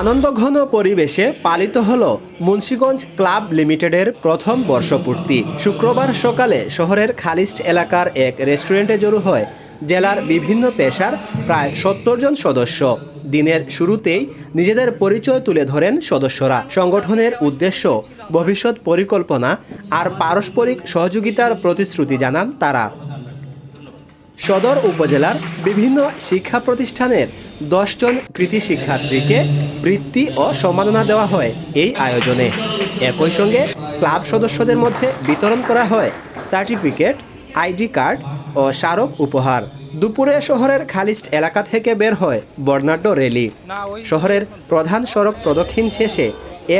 আনন্দঘন পরিবেশে পালিত হল মুন্সীগঞ্জ ক্লাব লিমিটেডের প্রথম বর্ষপূর্তি। শুক্রবার সকালে শহরের খালিস্ট এলাকার এক রেস্টুরেন্টে জড়ো হয় জেলার বিভিন্ন পেশার প্রায় সত্তর জন সদস্য। দিনের শুরুতেই নিজেদের পরিচয় তুলে ধরেন সদস্যরা। সংগঠনের উদ্দেশ্য, ভবিষ্যৎ পরিকল্পনা আর পারস্পরিক সহযোগিতার প্রতিশ্রুতি জানান তারা। সদর উপজেলার বিভিন্ন শিক্ষা প্রতিষ্ঠানের দশজন কৃতি শিক্ষার্থীকে বৃত্তি ও সম্মাননা দেওয়া হয় এই আয়োজনে। একই সঙ্গে ক্লাব সদস্যদের মধ্যে বিতরণ করা হয় সার্টিফিকেট, আইডি কার্ড ও স্মারক উপহার। দুপুরে শহরের খালিস্ট এলাকা থেকে বের হয় বর্ণাঢ্য র্যালি শহরের প্রধান সড়ক প্রদক্ষিণ শেষে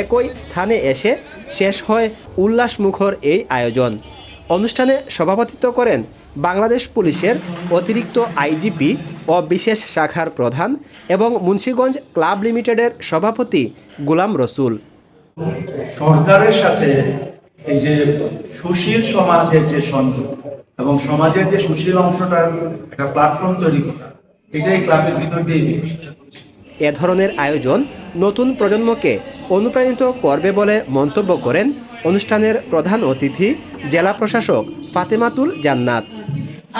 একই স্থানে এসে শেষ হয় উল্লাসমুখর এই আয়োজন। অনুষ্ঠানে সভাপতিত্ব করেন বাংলাদেশ পুলিশের অতিরিক্ত আইজিপি ও বিশেষ শাখার প্রধান এবং মুন্সীগঞ্জ ক্লাব লিমিটেডের সভাপতি গোলাম রসুল। সরকারের সাথে এই যে সুশীল সমাজের যে সংযোগ এবং সমাজের যে সুশীল অংশটার একটা প্ল্যাটফর্ম তৈরি করা এটাই ক্লাবের ভিতর দিয়ে এ ধরনের আয়োজন নতুন প্রজন্মকে অনুপ্রাণিত করবে বলে মন্তব্য করেন অনুষ্ঠানের প্রধান অতিথি জেলা প্রশাসক ফাতেমাতুল জান্নাত।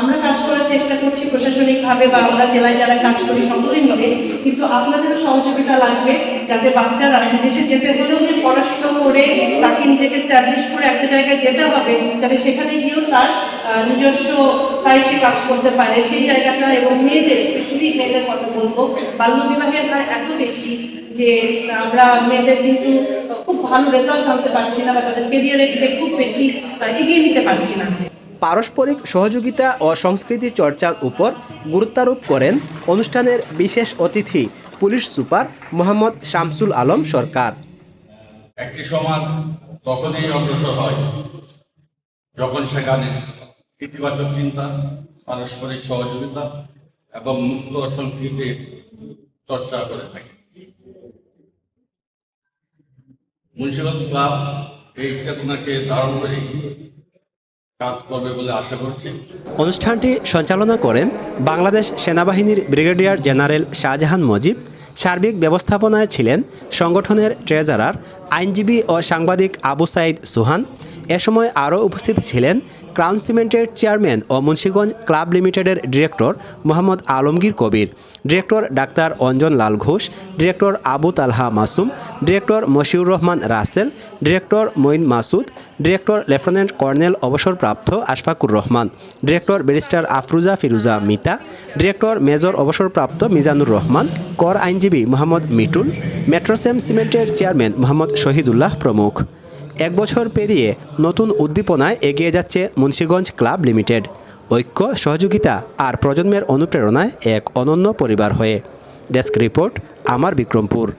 আমরা কাজ করার চেষ্টা প্রশাসনিকভাবে বা আমরা জেলায় যারা কাজ করি সকলে মিলে, কিন্তু আপনাদেরও সহযোগিতা লাগবে যাতে বাচ্চারা বিদেশে যেতে হলেও যে পড়াশোনা করে তাকে নিজেকে স্ট্যাবলিশ করে একটা জায়গায় যেতে হবে, তাহলে সেখানে গিয়েও তার নিজস্ব তাই সে কাজ করতে পারে। সেই জায়গাটা এবং মেয়েদের স্পেশালি মেয়েদের কথা বলব বাল্যবিবাহের হার এত বেশি যে আমরা মেয়েদের কিন্তু খুব ভালো রেজাল্ট আনতে পারছি না বা তাদের কেরিয়ারের দিকে খুব বেশি এগিয়ে নিতে পারছি না। পারস্পরিক সহযোগিতা ও সংস্কৃতি চর্চার উপর গুরুত্বারোপ করেন অনুষ্ঠানের বিশেষ অতিথি পুলিশ সুপার মোহাম্মদ শামসুল আলম সরকার। একটি সমাজ তখনই অগ্রসর হয় যখন সেখানে ইতিবাচক চিন্তা, পারস্পরিক সহযোগিতা এবং মুক্ত সংস্কৃতির চর্চা করে থাকে। মুন্সিগঞ্জ ক্লাব এই চেতনাকে ধারণ করে কাজ করবে বলে আশা করছি। অনুষ্ঠানটি সঞ্চালনা করেন বাংলাদেশ সেনাবাহিনীর ব্রিগেডিয়ার জেনারেল শাহজাহান মজিব। সার্বিক ব্যবস্থাপনায় ছিলেন সংগঠনের ট্রেজারার আইনজীবী ও সাংবাদিক আবু সাইদ সুহান। এ সময় আরও উপস্থিত ছিলেন ক্রাউন সিমেন্টের চেয়ারম্যান ও মুন্সীগঞ্জ ক্লাব লিমিটেডের director Mohammad Alamgir Kabir, director doctor Anjan Lal Ghosh, director Abu Talha Masum, director Mashiur Rahman Rasel, director Moin Masud, director lieutenant colonel অবসরপ্রাপ্ত Ashfaqur Rahman, director barrister Afruza Firuza Mita, director major অবসরপ্রাপ্ত মিজানুর রহমান, কর আইনজীবী মোহাম্মদ মিটুল, মেট্রোসেম সিমেন্টের chairman Mohammad Shahidullah প্রমুখ। এক বছর পেরিয়ে নতুন উদ্দীপনায় এগিয়ে যাচ্ছে মুন্সীগঞ্জ ক্লাব লিমিটেড। ঐক্য, সহযোগিতা আর প্রজন্মের অনুপ্রেরণায় এক অনন্য পরিবার হয়ে। ডেস্ক রিপোর্ট, আমার বিক্রমপুর।